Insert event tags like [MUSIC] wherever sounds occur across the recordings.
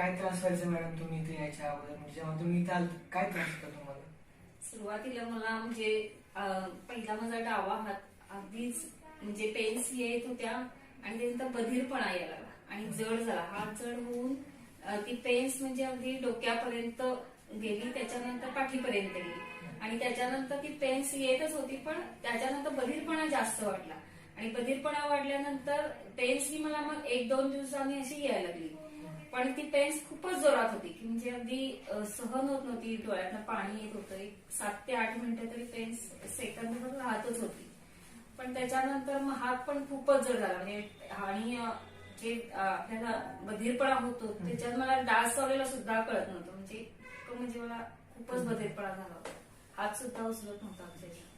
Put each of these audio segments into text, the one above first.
काय त्रास व्हायचा मॅडम तुम्ही इथे यायच्या अगोदर? म्हणजे जेव्हा तुम्ही इथे काय त्रास होता तुम्हाला? सुरुवातीला मला म्हणजे अं, पहिला माझा डावा हात अगदीच म्हणजे पेन्स येत होत्या आणि त्यानंतर बधीरपणा यायला लागला. आणि जड झाला. हात जड होऊन अं, ती पेन्स म्हणजे अगदी डोक्यापर्यंत गेली त्याच्यानंतर पाठीपर्यंत गेली. आणि त्याच्यानंतर ती पेन्स येतच होती पण त्याच्यानंतर बधीरपणा जास्त वाटला आणि बधीरपणा वाढल्यानंतर पेन्स ही मला मग एक दोन दिवसांनी अशी यायला लागली. पण ती पेन्स खूपच जोरात होती की म्हणजे अगदी सहन होत नव्हती डोळ्यातनं पाणी येत होतं. एक सात ते आठ मिनिटं तरी पेन्स सेकंदभर राहतच होती. पण त्याच्यानंतर मग हात पण खूपच जड झाला म्हणजे आणि जे आपल्याला बधीरपणा होतो त्याच्यात मला डास चावलेला सुद्धा कळत नव्हतं. म्हणजे म्हणजे मला खूपच बधीरपणा झाला होता. हात सुद्धा उचलत नव्हता त्याच्यात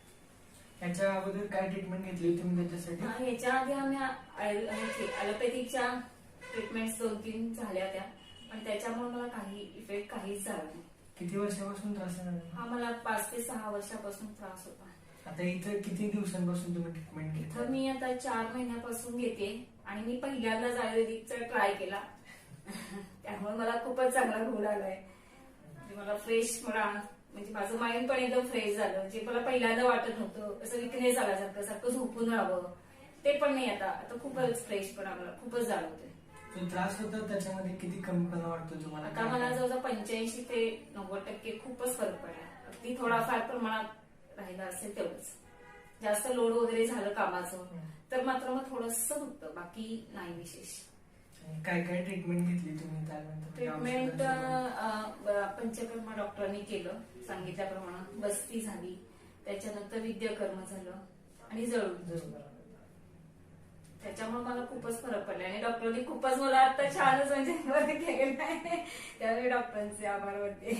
याच्या अगोदर काय ट्रीटमेंट घेतली होती तुम्ही त्याच्यासाठी? हा, ह्याच्या आधी आम्ही ॲलोपॅथिकच्या ट्रीटमेंट्स दोन तीन झाल्या त्या पण त्याच्यामुळे मला काही इफेक्ट काहीच झाला नाही. किती वर्षापासून त्रास आहे मॅडम? हा मला पाच ते सहा वर्षापासून त्रास होता. आता इथं किती दिवसांपासून तुम्ही ट्रीटमेंट घेता मी आता चार महिन्यापासून घेते आणि मी पहिल्यांदाच आयुर्वेदिकचा ट्राय केला. [LAUGHS] त्यामुळे मला खूपच चांगला गुण आलाय म्हणजे मला फ्रेश मला म्हणजे माझं माइंड पण एकदम फ्रेश झालं. जे मला पहिल्यांदा वाटत नव्हतं असं विकनेस आल्यासारखं सारखं झोपून राहावं. ते पण नाही आता. आता खूपच फ्रेश पण मला खूपच जाणवतंय. त्रास होता त्याच्यामध्ये किती कमीपणा वाटतो तुम्हाला? आता मला जवळजवळ पंच्याऐंशी ते नव्वद टक्के खूपच फरक पडला. अगदी थोडाफार प्रमाणात राहिला असेल तेवढंच. जास्त लोड वगैरे झालं कामाचं तर मात्र मग थोडस दुखतं बाकी नाही विशेष. काय काय ट्रीटमेंट घेतली तुम्ही? ट्रीटमेंट? पंचकर्मा डॉक्टरांनी केलं सांगितल्याप्रमाणे बस्ती झाली. त्याच्यानंतर विद्याकर्म झालं. आणि जळून जरूर. त्याच्यामुळे मला खूपच फरक पडला आणि डॉक्टरांनी खूपच मला आता छानच म्हणजे केलेलं आहे. त्यावेळी डॉक्टरांचे आभार वाटते